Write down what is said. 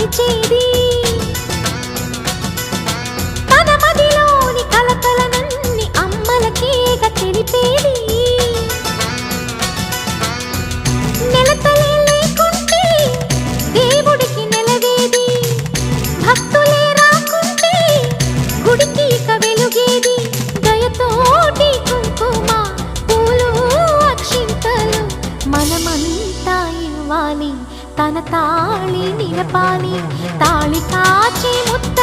వచ్చేది తన మదిలోని కలకలనన్ని అమ్మలకేగ తెలిపేది దేవుడికి నెలవేది. భక్తులే రాకుంటే గుడికి ఇక వెలుగేది. దయతోటి కుంకుమ పూలు అక్షింతలు మనమంతా ఇవ్వాలి. தன தாளி நிலப்பாலி தாளி காட்சி முத்து